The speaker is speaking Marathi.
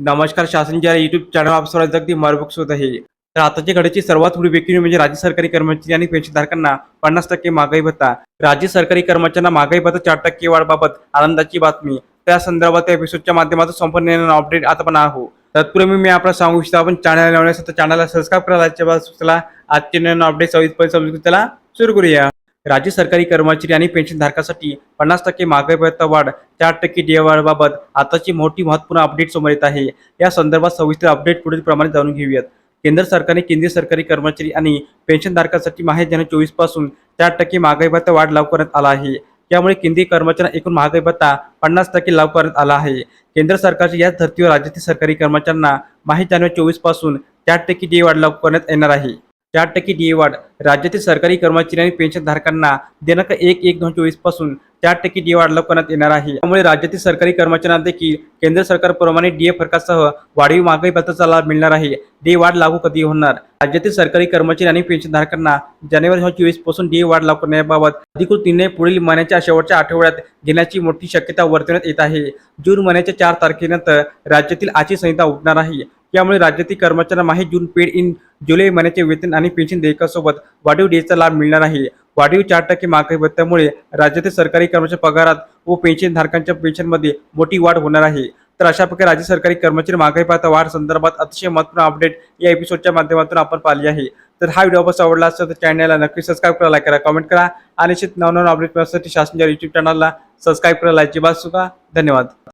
नमस्कार शासनच्या युट्यूब चॅनल आप अगदी मार्गदर्शक होत आहे. तर आताच्या घडीची सर्वात मोठी व्यक्ती म्हणजे, म्हणजे राज्य सरकारी कर्मचारी आणि पेन्शनधारकांना पन्नास टक्के महागाई भत्ता. राज्य सरकारी कर्मचाऱ्यांना महागाई भत्ता चार टक्के वाढबाबत आनंदाची बातमी. त्या संदर्भात त्या एपिसोडच्या माध्यमातून संपूर्ण अपडेट आता पण आहो तत्पूर्वी मी आपल्याला सांगू इच्छितो आपण चॅनल लावण्यासाठी चॅनलला सबस्क्राईब करायला आजचे नवीन अपडेट सविस्तर समजून त्याला सुरू करूया. राज्य सरकारी कर्मचारी आणि पेन्शनधारकासाठी पन्नास टक्के महागाईभत्ता वाढ चार टक्के डीएवाढबाबत आताची मोठी महत्त्वपूर्ण अपडेट समोर येत आहे. या संदर्भात सविस्तर अपडेट पुढील प्रमाणे जाणून घेऊयात. केंद्र सरकारने केंद्रीय सरकारी कर्मचारी आणि पेन्शनधारकांसाठी माहे जानेवारी चोवीसपासून चार टक्के महागाई भत्ता वाढ लागू करण्यात आला आहे. त्यामुळे केंद्रीय कर्मचाऱ्यांना एकूण महागाई भत्ता पन्नास टक्के लागू करण्यात आला आहे. केंद्र सरकारच्या याच धर्तीवर राज्यातील सरकारी कर्मचाऱ्यांना माहे जानेवारी चोवीसपासून चार टक्के डी वाढ लागू करण्यात येणार आहे. चार टक्के डीए वाढ. राज्यातील सरकारी कर्मचारी आणि पेन्शनधारकांना दिनांक एक एक दोन चोवीसपासून चार टक्के डीए वाढ लवकरण्यात करण्यात येणार आहे. त्यामुळे राज्यातील सरकारी कर्मचाऱ्यांना देखील केंद्र सरकारप्रमाणे डीए फरकासह वाढीव महागाई पत्राचा लाभ मिळणार आहे. डीए वाढ लागू कधी होणार? राज्यातील सरकारी कर्मचारी आणि पेन्शनधारकांना जानेवारी दोन चोवीसपासून डीए वाढ लागू करण्याबाबत अधिकृत निर्णय पुढील महिन्याच्या शेवटच्या आठवड्यात घेण्याची मोठी शक्यता वर्तवण्यात येत आहे. जून महिन्याच्या चार तारखेनंतर राज्यातील आचारसंहिता संहिता उठणार आहे. त्यामुळे राज्यातील कर्मचाऱ्यांना माहे जून पेड इन जुलै महिन्याचे वेतन आणि पेन्शन देयकासोबत वाढीव डेचा लाभ मिळणार आहे. वाढीव चार टक्के महागाई भत्त्यामुळे राज्यातील सरकारी कर्मचारी पगारात व पेन्शनधारकांच्या पेन्शनमध्ये मोठी वाढ होणार आहे. तर अशा प्रकारे राज्य सरकारी कर्मचारी महागाई पाहता वाढ संदर्भात अतिशय महत्त्वपूर्ण अपडेट या एपिसोडच्या माध्यमातून आपण पाहिली आहे. तर हा व्हिडिओ आपण आवडला असेल तर चॅनलला नक्की सबस्क्राईब करा लाईक करा कमेंट करा. आणि निश्चित नवनवीन अपडेट मिळण्यासाठी शासनाच्या युट्यूब चॅनलला सबस्क्राईब करा लाईकची बात सुद्धा धन्यवाद.